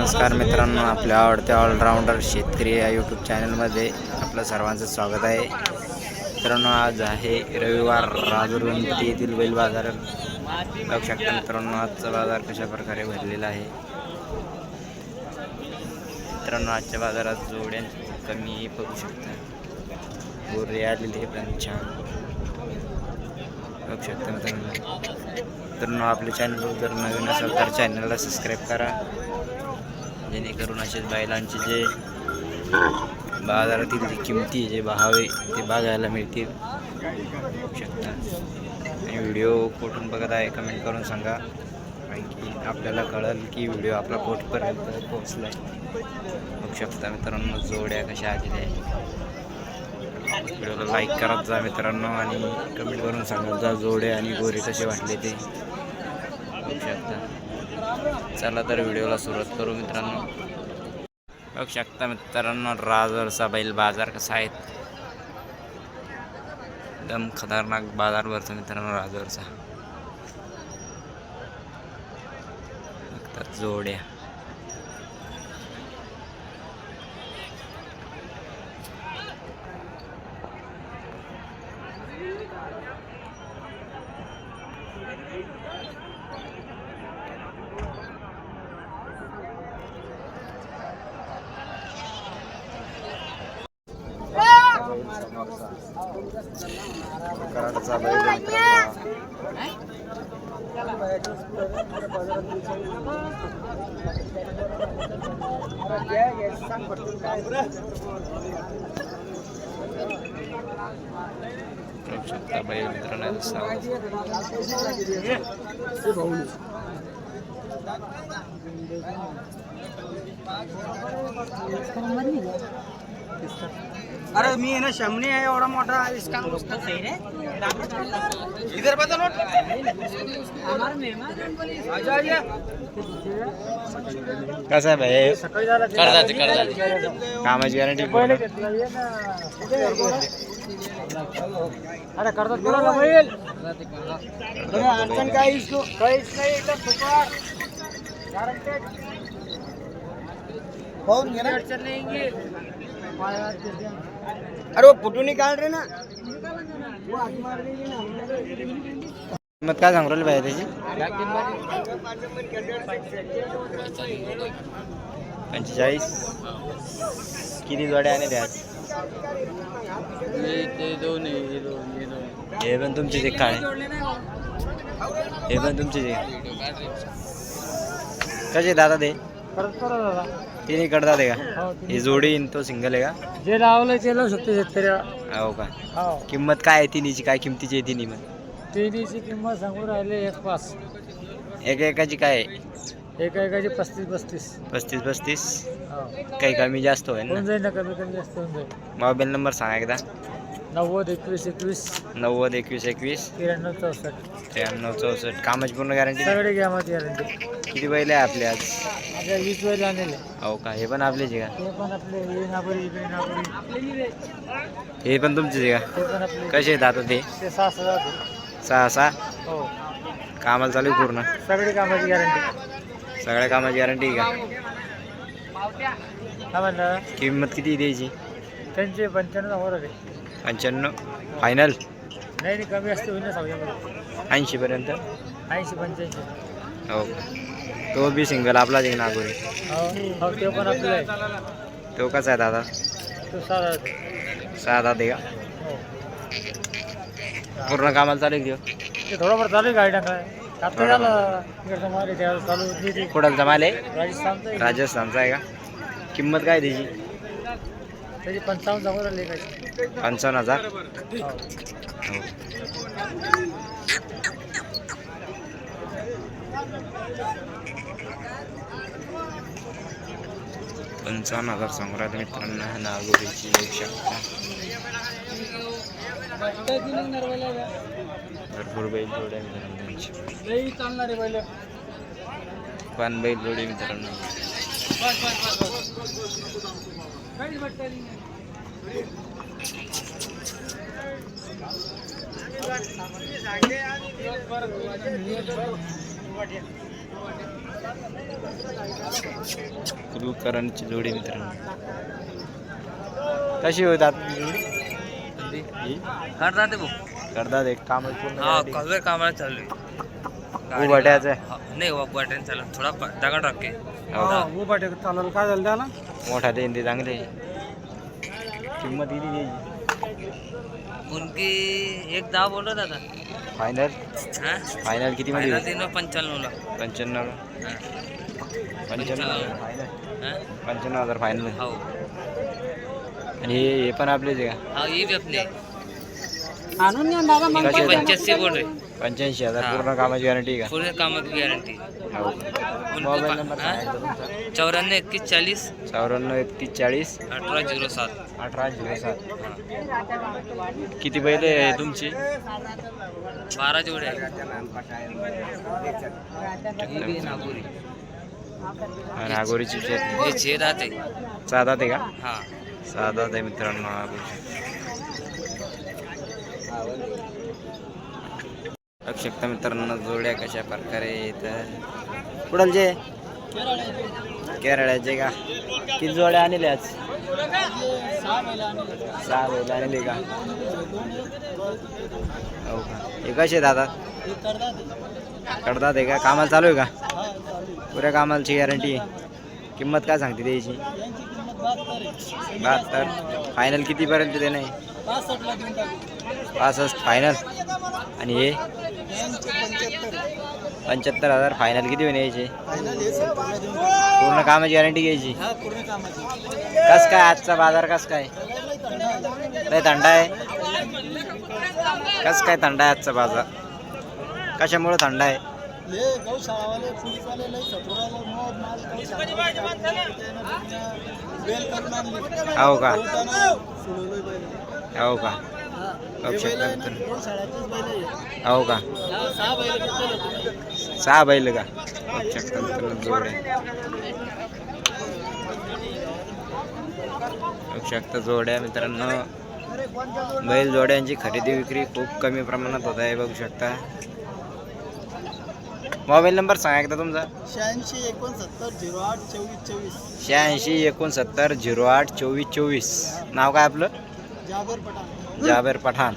नमस्कार मित्रांनो आपल्या आवडत्या ऑलराऊंडर शेतकरी या यूट्यूब चॅनलमध्ये आपलं सर्वांचं स्वागत आहे. मित्रांनो आज आहे रविवार राजूर गणपती येथील बैल बाजार. बघू शकता मित्रांनो आजचा बाजार कशा प्रकारे भरलेला आहे. मित्रांनो आजच्या बाजारात जोड्यांची कमी बघू शकता गोरे आलेले पण छान. बघू शकता मित्रांनो. मित्रांनो आपल्या चॅनल जर नवीन असेल तर चॅनलला सबस्क्राईब करा. जेणेकरून असेच बैलांचे जे बाजारातील जे किमती जे भावे ते बघायला मिळतील. बघू शकता आणि व्हिडिओ कुठून बघत आहे कमेंट करून सांगा. आणखी की आपल्याला कळेल की व्हिडिओ आपला पोटपर्यंत पोहोचला आहे बघू शकता मित्रांनो जोड्या कशा आलेल्या आहे व्हिडिओला लाईक करत जा मित्रांनो आणि कमेंट करून सांगत जा जोडे आणि गोरे कसे वाटले ते. बघू शकता. चला तर व्हिडिओला सुरुवात करू मित्रांनो. बघू शकता मित्रांनो राजरचा बैल बाजार कसा आहे? एकदम खतरनाक बाजार भरतो मित्रांनो राजवरचा जोड्या. कराडचा बैल मित्रांनो बघू शकता बैल मित्रांनो दिसता अरे मी आहे ना शमनी आहे एवढा मोठा इसका इधर बता नोट आजा आजा कसं आहे भाई? सकाळी झाला कर्जाचे कर्जाचे कामाची गॅरंटी अरे करतात कोणाला बैल अरे अडचण काय इसको काहीच नाही एकदम सुपर गारंटेड पाहून घे ना? अडचण नाही अरे वो फोटो निकाल रहे ना। मग काय सांगू राहिले पाहिजे त्याची? पंचेचाळीस. किती जोड्या आणि द्या हे पण तुमचे जे काय हे पण तुमचे जे. कसे दादा ते? परत परत दादा. तिन्ही कडतात आहे का? हो हे जोडी आणि तो सिंगल आहे का? जे लावलं ते लावू शकतो शेतकरी हो का? हो. किंमत काय आहे तिन्हीची? काय किमतीची आहे तिन्ही मग तिन्हीची किंमत सांगू राहिले एक पाच. एका एकाची काय आहे? एका एकाची पस्तीस पस्तीस. पस्तीस पस्तीस? हो. काही कमी जास्त होईल होऊन ना जाईल ना कमी कमी जास्त होऊन जाईल. मोबाईल नंबर सांगा एकदा. नव्वद एकवीस एकवीस. नव्वद एकवीस एकवीस. त्र्याण्णव चौसष्ट. त्र्याण्णव चौसष्ट. कामाची पूर्ण गॅरंटी सगळे घ्या मग गॅरंटी किती बैल आहे आपले आज? आपल्या वीस वेळ आणलेले. हो का? हे पण आपलेच आहे ते पण आपले हे नागोरी इकडे नागोरी. का हे पण तुमचेच आहे ते पण आपले. का कसे आहेत आता ते? ते सहा सहा होते. सहा सहा हो. कामाला चालू आहे पूर्ण? सगळे कामाची गॅरंटी सगळ्या कामाची गॅरंटी आहे का? काय म्हणलं किंमत किती द्यायची त्यांचे? पंच्याण्णव वर आले पंच्याण्णव? फायनल नाही नाही कमी असते होईल ना सगळ्यामध्ये. ऐंशीपर्यंत ऐंशी पंच्याऐंशी. हो का? तो बी सिंगल हो हो ते पण आपलं आहे. तो कसा आहे दादा? तो सहा दादा आहे का? हो. पूर्ण कामाला चालू? ते? थोडंफार चालू आहे गाडी टाकाय ती. कुठं जमाल राजस्थानचं आहे. का? किंमत काय त्याची? त्याची पंचावन्न काय? पंचावन्न हजार? हो हो पंचावन्न हजार सांगू राहिले मित्रांनो ह्या नागोरीची बघू शकता भरपूर बैल जोड्या मित्रांनो बैल मित्रांनो. फुल करंटची जोडी मित्रांनो. कशी होतात जोडी? ही? करता ते भाऊ. करतात एक काम पूर्ण हा कामाला चालू आहे उभाट्याचं आहे. नाही बटन चालू थोडा दगड टाके हो. का? उभाटे चालेल काय झालं त्याला? मोठा देईन ते चांगले. किंमत द्यायची उनकी एक दहा बोलत आता फायनल? हा? फायनल किती मध्ये? फायनल तीन पंच्याण्णवला. पंच्याण्णव. हा. पंच्याण्णव हा? हजार फायनल. हो. आणि हे हे पण आपलेच आहे का? हा ये भी अपने आणून दादा मग पंच्याऐंशी बोल रहे पंच्याऐंशी हजार हा. पूर्ण कामाची गॅरंटी का? पूरे कामाची गॅरंटी हो मोबाईल नंबर चौऱ्याण्णव एकतीस चाळीस. चौऱ्याण्णव एकतीस चाळीस. अठरा झिरो सात. अठरा झिरो सात. किती बैल आहे तुमची? बारा आहे. ही नागोरी नागोरीची हे छे राहते साधा ते का? हा. साधा ते मित्रांनो बघू शकता मित्रांनो जोड्या कशा प्रकारे येतात? कुडालचे केरळाचे का? किती जोड्या आणले आज? सहा बैल आणले का? हो का? हे कसे दादा? कडतात आहे का? कामाला चालू आहे का? पुऱ्या कामाची गॅरंटी किंमत काय सांगते द्यायची बहात्तर. फायनल कितीपर्यंत देणं आहे? पासष्ट फायनल आणि हे? पंच्याहत्तर हजार फायनल किती होईल यायचे? पूर्ण कामाची गॅरंटी घ्यायची. कस काय आजचा बाजार कस काय? लय थंड आहे. कस काय थंड आहे आजचा बाजार? कशामुळे थंड आहे? हो का? हो का? बघू शकता मित्रांनो. हो का? सहा बैल का? बघू शकता मित्रांनो जोड्या बघू शकता जोड्या मित्रांनो. बैल जोड्यांची खरेदी विक्री खूप कमी प्रमाणात होत आहे बघू शकता. मोबाईल नंबर सांगा एकदा तुमचा. शहाऐंशी एकोणसत्तर झिरो आठ चोवीस चोवीस. शहाऐंशी एकोणसत्तर झिरो आठ चोवीस चोवीस. नाव काय आपलं? जाबर पठाण. जाबेर पठाण।